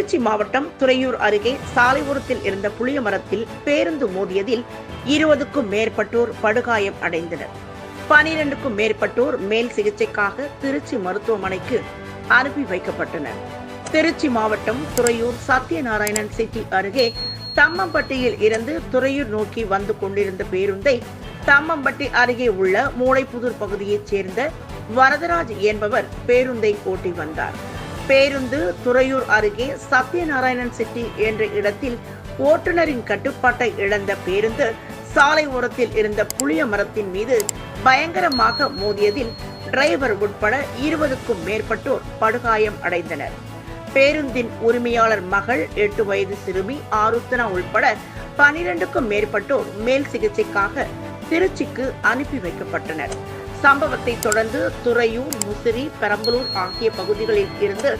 திருச்சி மாவட்டம் துறையூர் அருகே சாலையோரத்தில் இருந்த புளிய மரத்தில் பேருந்து மோதியதில் இருபதுக்கும் மேற்பட்டோர் படுகாயம் அடைந்தனர். பனிரெண்டுக்கும் மேற்பட்டோர் மேல் சிகிச்சைக்காக திருச்சி மருத்துவமனைக்கு அனுப்பி வைக்கப்பட்டனர். திருச்சி மாவட்டம் துறையூர் சத்யநாராயணன் சிட்டி அருகே தம்மம்பட்டியில் இருந்து துறையூர் நோக்கி வந்து கொண்டிருந்த பேருந்தை தம்மம்பட்டி அருகே உள்ள மூளைப்புதூர் பகுதியைச் சேர்ந்த வரதராஜ் என்பவர் பேருந்தை ஓட்டி வந்தார். பேருந்து துறையூர் அருகே சத்யநாராயணன் சிட்டி என்ற இடத்தில் ஓட்டுநரின் கட்டுப்பாட்டை இழந்த பேருந்து சாலை ஓரத்தில் இருந்த புளிய மரத்தின் மீது பயங்கரமாக மோதியதில் டிரைவர் உட்பட இருபதுக்கும் மேற்பட்டோர் படுகாயம் அடைந்தனர். பேருந்தின் உரிமையாளர் மகள் எட்டு வயது சிறுமி ஆருத்தனா உள்பட பனிரெண்டுக்கும் மேற்பட்டோர் மேல் சிகிச்சைக்காக திருச்சிக்கு அனுப்பி வைக்கப்பட்டனர். சம்பவத்தை தொடர்ந்து துறையூர் முசிறி பெரம்பலூர் ஆகிய பகுதிகளில் இருந்து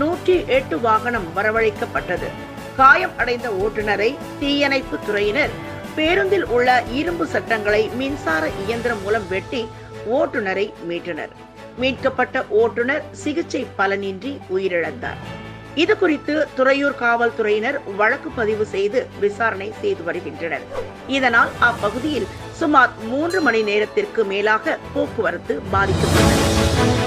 நூற்றி எட்டு வாகனம் வரவழைக்கப்பட்டது. காயம் அடைந்த ஓட்டுநரை தீயணைப்பு துறையினர் பேருந்தில் உள்ள இரும்பு சட்டங்களை மின்சார இயந்திரம் மூலம் வெட்டி ஓட்டுநரை மீட்டனர். மீட்கப்பட்ட ஓட்டுநர் சிகிச்சை பலனின்றி உயிரிழந்தார். இது குறித்து துறையூர் காவல்துறையினர் வழக்கு பதிவு செய்து விசாரணை செய்து வருகின்றனர். இதனால் அப்பகுதியில் சுமார் மூன்று மணி நேரத்திற்கு மேலாக போக்குவரத்து பாதிக்கப்பட்டது.